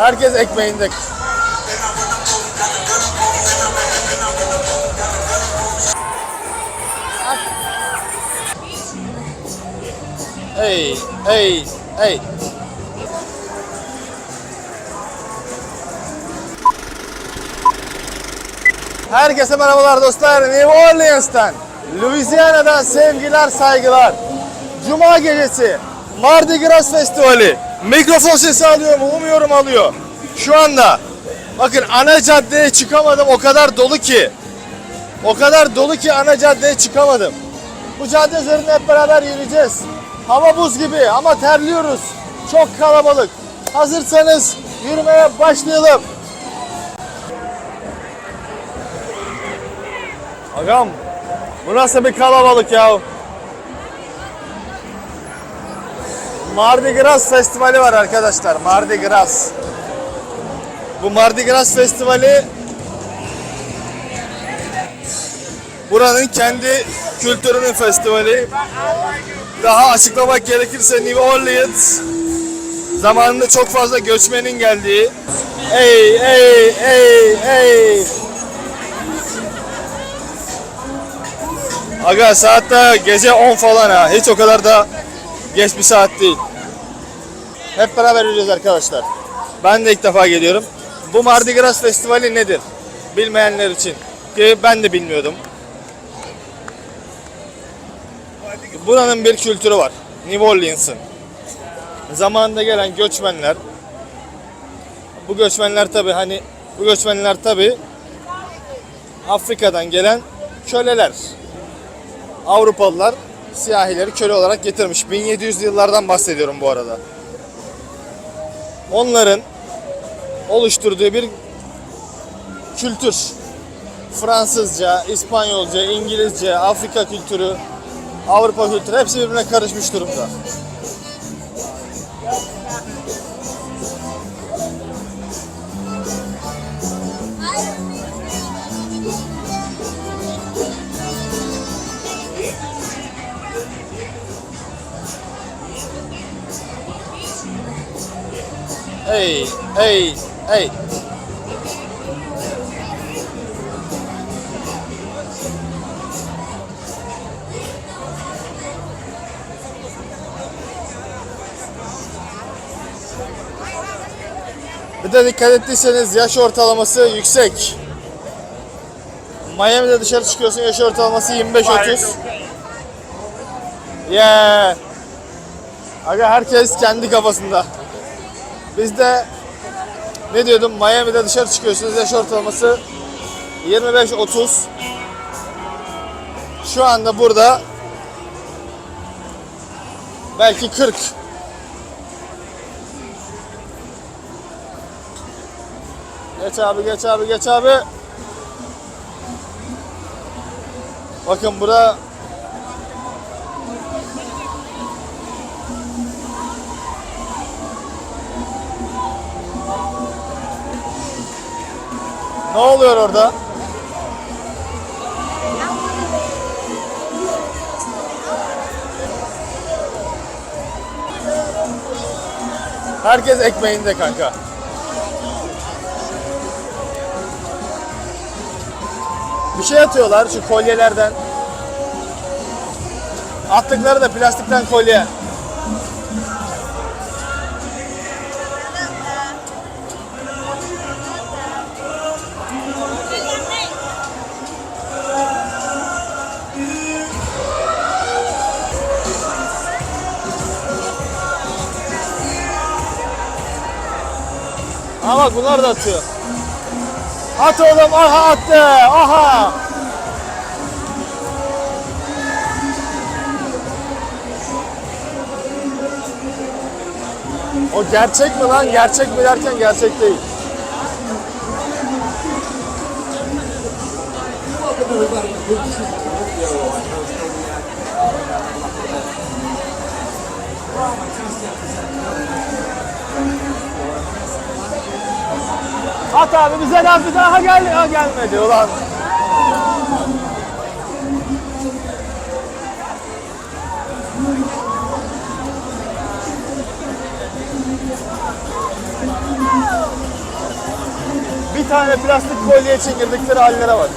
Herkes ekmeğinde. Hey, hey, hey. Herkese merhabalar dostlar. New Orleans'tan, Louisiana'dan sevgiler, saygılar. Cuma gecesi Mardi Gras Festivali. Mikrofon sesi alıyor mu? Umuyorum alıyor. Şu anda bakın ana caddeye çıkamadım. O kadar dolu ki. O kadar dolu ki ana caddeye çıkamadım. Bu cadde üzerinde hep beraber yürüyeceğiz. Hava buz gibi ama terliyoruz. Çok kalabalık. Hazırsanız yürümeye başlayalım. Agam bu nasıl bir kalabalık ya? Mardi Gras Festivali var arkadaşlar. Mardi Gras. Bu Mardi Gras Festivali buranın kendi kültürünün festivali. Daha açıklamak gerekirse New Orleans zamanında çok fazla göçmenin geldiği. Ey ey ey ey. Aga saat de gece 10 falan ha. Hiç o kadar da geç bir saat değil. Hep beraber yürüyeceğiz arkadaşlar. Ben de ilk defa geliyorum. Bu Mardi Gras Festivali nedir? Bilmeyenler için. Ben de bilmiyordum. Buranın bir kültürü var. New Orleans'ın. Zamanında gelen göçmenler bu göçmenler tabi hani bu göçmenler tabi Afrika'dan gelen köleler. Avrupalılar siyahileri köle olarak getirmiş. 1700'lü yıllardan bahsediyorum bu arada. Onların oluşturduğu bir kültür. Fransızca, İspanyolca, İngilizce, Afrika kültürü, Avrupa kültürü hepsi birbirine karışmış durumda. Hey, hey, hey. Bir de dikkat ettiyseniz yaş ortalaması yüksek. Miami'de dışarı çıkıyorsun yaş ortalaması 25-30. Yeah. Aga herkes kendi kafasında. Bizde ne diyordum Miami'de dışarı çıkıyorsunuz yaş ortalaması 25-30. Şu anda burada belki 40. Geç abi geç abi geç abi. Bakın bura Ne oluyor orada? Herkes ekmeğinde kanka. Bir şey atıyorlar şu kolyelerden. Attıkları da plastikten kolye. Ama bak bunlar da atıyor. At oğlum aha attı aha. O gerçek mi lan? Gerçek mi derken gerçek değil. At abi bize laf bir daha gel ha, gelmedi ulan. tane plastik kolye için girdikleri hallere bak.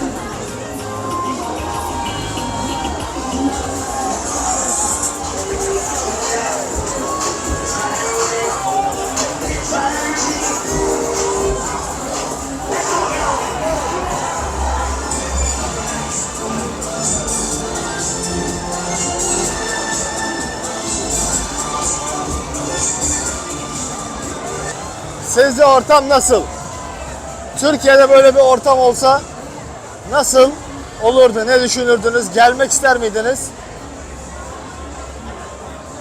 Sizce ortam nasıl? Türkiye'de böyle bir ortam olsa nasıl olurdu? Ne düşünürdünüz? Gelmek ister miydiniz?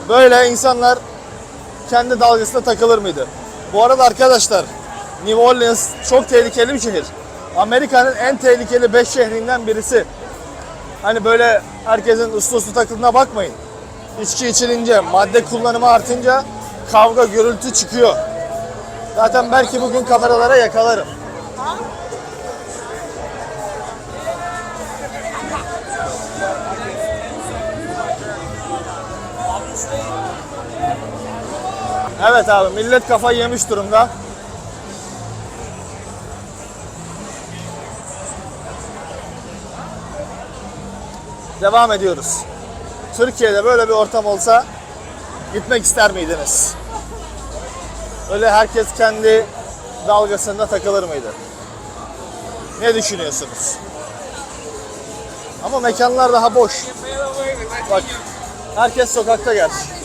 Böyle insanlar kendi dalgasına takılır mıydı? Bu arada arkadaşlar New Orleans çok tehlikeli bir şehir. Amerika'nın en tehlikeli 5 şehrinden birisi. Hani böyle herkesin uslu uslu takıldığına bakmayın. İçki içilince, madde kullanımı artınca kavga, gürültü çıkıyor. Zaten belki bugün kameralara yakalarım. Evet abi millet kafayı yemiş durumda. Devam ediyoruz. Türkiye'de böyle bir ortam olsa gitmek ister miydiniz? Öyle herkes kendi dalgasında takılır mıydı? Ne düşünüyorsunuz? Ama mekanlar daha boş. Bak herkes sokakta gerçi.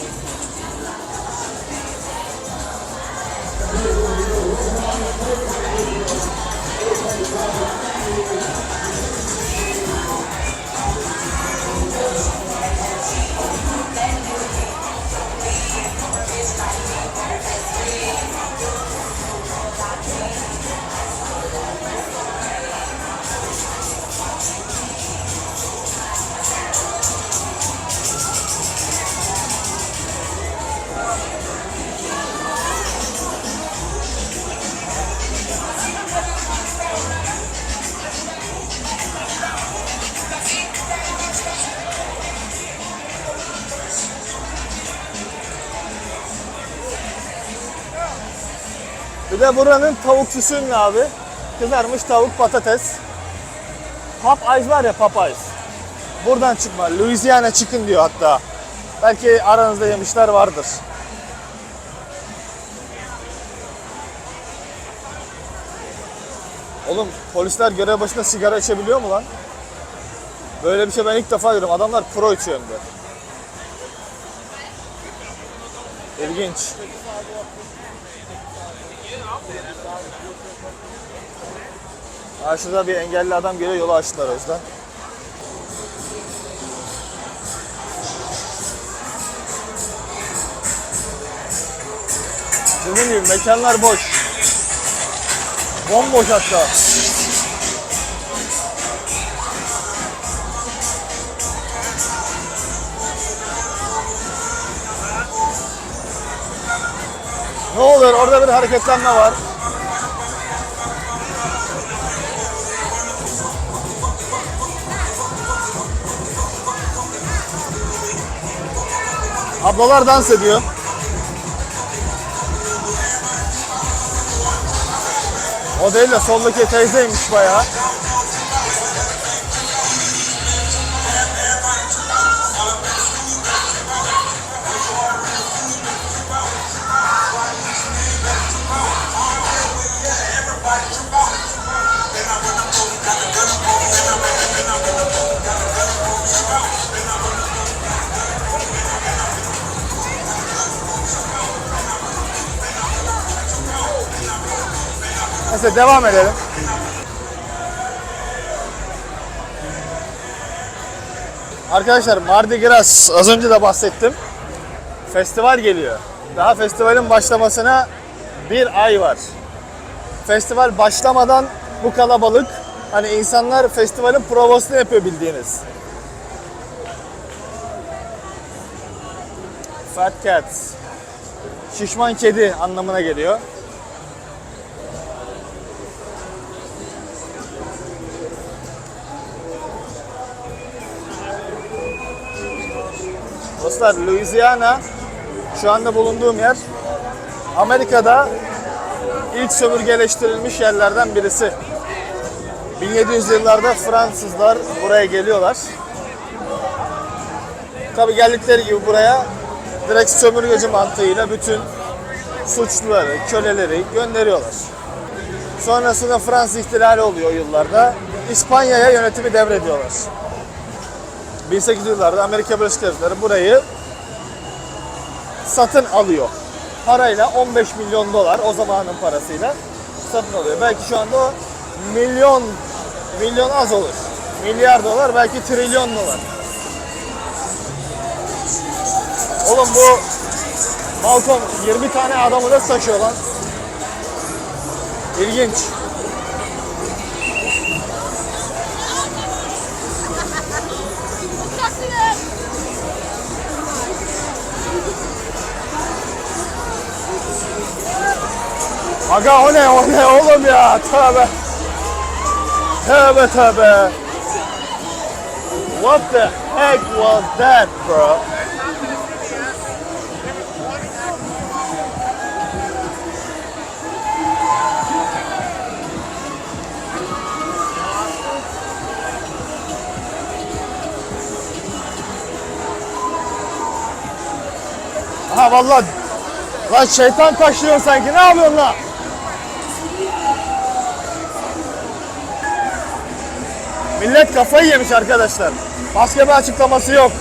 Bir de buranın tavukçusu ünlü abi. Kızarmış tavuk patates. Popeyes var ya Popeyes. Buradan çıkma. Louisiana çıkın diyor hatta. Belki aranızda yemişler vardır. Oğlum polisler görev başında sigara içebiliyor mu lan? Böyle bir şey ben ilk defa görüyorum. Adamlar pro içiyor. İlginç. Şurada bir engelli adam geliyor yolu açtılar o yüzden. Dediğim gibi mekanlar boş. Bomboş hatta. Oluyor? Orada bir hareketlenme var. Ablalar dans ediyor. O değil de soldaki teyzeymiş bayağı. Neyse devam edelim. Arkadaşlar Mardi Gras az önce de bahsettim. Festival geliyor. Daha festivalin başlamasına bir ay var. Festival başlamadan bu kalabalık hani insanlar festivalin provasını yapıyor bildiğiniz. Fat Cats. Şişman kedi anlamına geliyor. Dostlar Louisiana şu anda bulunduğum yer Amerika'da ilk sömürgeleştirilmiş yerlerden birisi. 1700 yıllarda Fransızlar buraya geliyorlar. Tabi geldikleri gibi buraya direkt sömürgeci mantığıyla bütün suçluları, köleleri gönderiyorlar. Sonrasında Fransız ihtilali oluyor o yıllarda. İspanya'ya yönetimi devrediyorlar. 1800 yıllarda Amerika Birleşik Devletleri burayı satın alıyor. Parayla 15 milyon dolar o zamanın parasıyla satın alıyor. Belki şu anda o milyon milyon az olur. Milyar dolar belki trilyon dolar. Oğlum bu balkon 20 tane adamı da taşıyor lan. İlginç. Aga o ne o ne oğlum ya tövbe. Tövbe tövbe. What the heck was that bro? Ha vallahi Lan şeytan taşlıyorsun sanki ne yapıyorsun lan? Millet kafayı yemiş arkadaşlar. Başka bir açıklaması yok.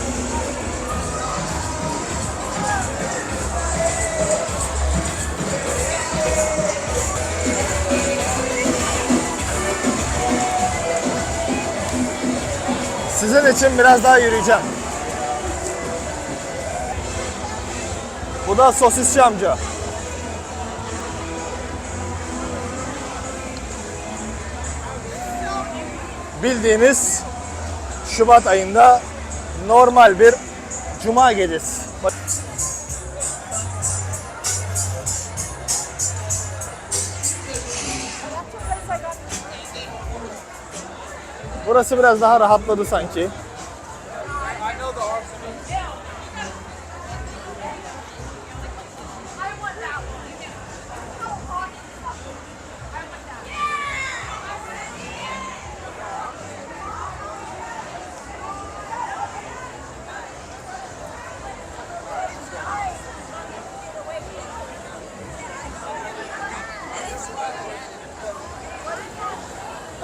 Sizin için biraz daha yürüyeceğim. Bu da sosisçi amca. Bildiğiniz Şubat ayında normal bir cuma gecesi. Burası biraz daha rahatladı sanki.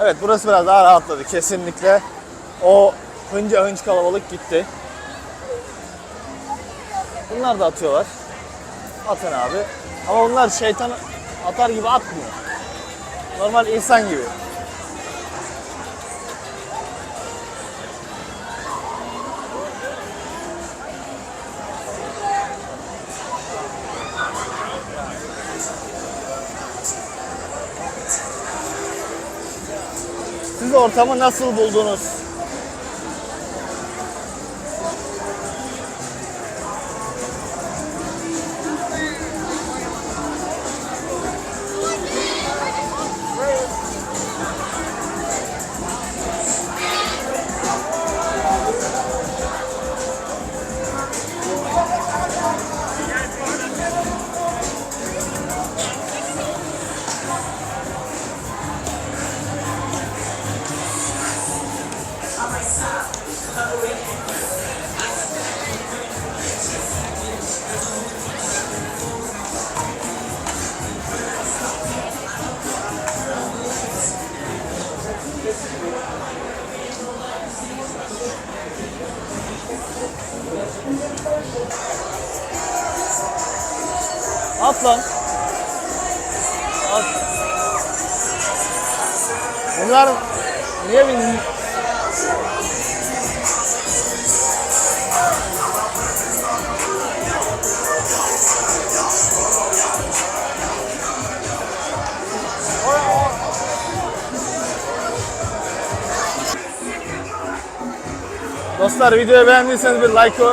Evet burası biraz daha rahatladı kesinlikle. O hınca hınç kalabalık gitti. Bunlar da atıyorlar. Atın abi. Ama bunlar şeytan atar gibi atmıyor. Normal insan gibi. Ortamı nasıl buldunuz? Dostlar videoyu beğendiyseniz bir like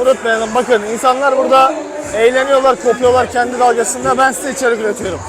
unutmayalım. Bakın insanlar burada eğleniyorlar, kopuyorlar kendi dalgasında. Ben size içerik üretiyorum.